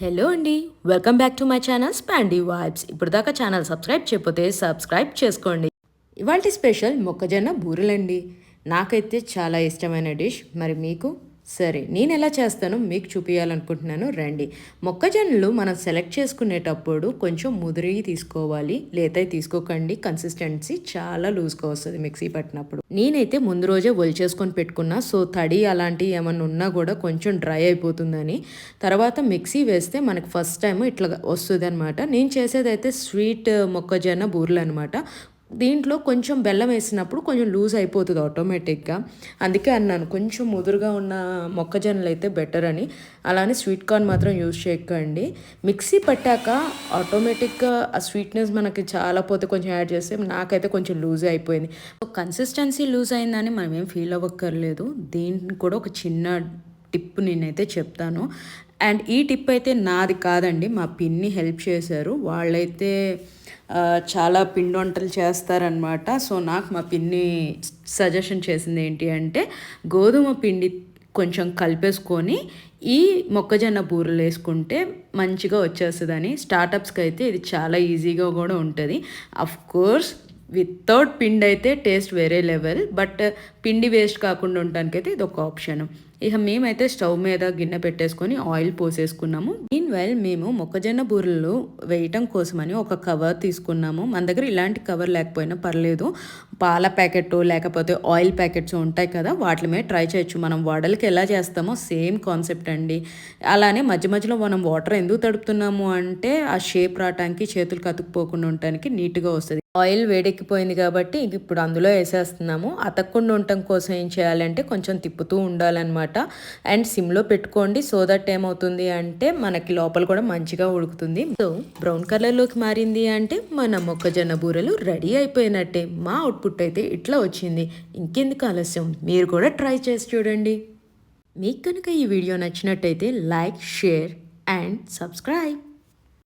Hello అండి welcome back to my channel Spandy vibes. ఇప్పుడు దాకా ఛానల్ సబ్స్క్రైబ్ చేయకపోతే సబ్స్క్రైబ్ చేసుకోండి. ఇవాళ స్పెషల్ మొక్కజొన్న బూరెలండి. నాకైతే చాలా ఇష్టమైన డిష్. మరి మీకు? సరే నేను ఎలా చేస్తానో మీకు చూపించాలనుకుంటున్నాను రండి. మొక్కజొన్నలు మనం సెలెక్ట్ చేసుకునేటప్పుడు కొంచెం ముదిరి తీసుకోవాలి. లేతై తీసుకోకండి. కన్సిస్టెన్సీ చాలా లూజ్గా వస్తుంది మిక్సీ పట్టినప్పుడు. నేనైతే ముందు రోజే చేసుకొని పెట్టుకున్నా. సో తడి అలాంటివి ఏమన్నా ఉన్నా కూడా కొంచెం డ్రై అయిపోతుందని. తర్వాత మిక్సీ వేస్తే మనకి ఫస్ట్ టైం ఇట్లా వస్తుంది అనమాట నేను చేసేదైతే స్వీట్ మొక్కజొన్న బూరెలు అనమాట దీంట్లో కొంచెం బెల్లం వేసినప్పుడు కొంచెం లూజ్ అయిపోతుంది ఆటోమేటిక్గా అందుకే అన్నాను కొంచెం ముదురుగా ఉన్న మొక్కజొన్నలు అయితే బెటర్ అని. అలానే స్వీట్ కార్న్ మాత్రం యూజ్ చేయకండి. మిక్సీ పట్టాక ఆటోమేటిక్గా ఆ స్వీట్నెస్ మనకి చాలా పోతే కొంచెం యాడ్ చేస్తే నాకైతే కొంచెం లూజ్ అయిపోయింది. కన్సిస్టెన్సీ లూజ్ అయిందని మనం ఏం ఫీల్ అవ్వక్కర్లేదు. దీనికి కూడా ఒక చిన్న టిప్ నేనైతే చెప్తాను. అండ్ ఈ టిప్ అయితే నాది కాదండి మా పిన్ని హెల్ప్ చేశారు. వాళ్ళైతే చాలా పిండి వంటలు చేస్తారనమాట సో నాకు మా పిన్ని సజెషన్ చేసింది ఏంటి అంటే గోధుమ పిండి కొంచెం కలిపేసుకొని ఈ మొక్కజొన్న బూరెలు వేసుకుంటే మంచిగా వచ్చేస్తుందని. స్టార్టప్స్కి అయితే ఇది చాలా ఈజీగా కూడా ఉంటుంది. అఫ్ కోర్స్ వితౌట్ పిండి అయితే టేస్ట్ వేరే లెవెల్ బట్ పిండి వేస్ట్ కాకుండా ఉండడానికి అయితే ఇది ఒక ఆప్షన్. ఇక మేమైతే స్టవ్ మీద గిన్నె పెట్టేసుకొని ఆయిల్ పోసేసుకున్నాము. మీన్ వైల్ మేము మొక్కజొన్న బూరెలు వేయటం కోసమని ఒక కవర్ తీసుకున్నాము. మన దగ్గర ఇలాంటి కవర్ లేకపోయినా పర్లేదు. పాల ప్యాకెట్ లేకపోతే ఆయిల్ ప్యాకెట్స్ ఉంటాయి కదా వాటి మీద ట్రై చేయొచ్చు. మనం వడలకి ఎలా చేస్తామో సేమ్ కాన్సెప్ట్ అండి. అలానే మధ్య మధ్యలో మనం వాటర్ ఎందుకు తడుపుతున్నాము అంటే ఆ షేప్ రావటానికి చేతులు కతుక్కుపోకుండా ఉండటానికి నీట్గా వస్తుంది. ఆయిల్ వేడెక్కిపోయింది కాబట్టి ఇప్పుడు అందులో వేసేస్తున్నాము. అతక్కుండా ఉండటం కోసం ఏం చేయాలంటే కొంచెం తిప్పుతూ ఉండాలన్నమాట. అండ్ సిమ్లో పెట్టుకోండి సో దట్ ఏమవుతుంది అంటే మనకి లోపల కూడా మంచిగా ఉడుకుతుంది. సో బ్రౌన్ కలర్లోకి మారింది అంటే మన మొక్కజొన్న బూరెలు రెడీ అయిపోయినట్టే. మా అవుట్పుట్ అయితే ఇట్లా వచ్చింది. ఇంకెందుకు ఆలస్యం? మీరు కూడా ట్రై చేసి చూడండి. మీకు కనుక ఈ వీడియో నచ్చినట్టయితే లైక్ షేర్ అండ్ సబ్స్క్రైబ్.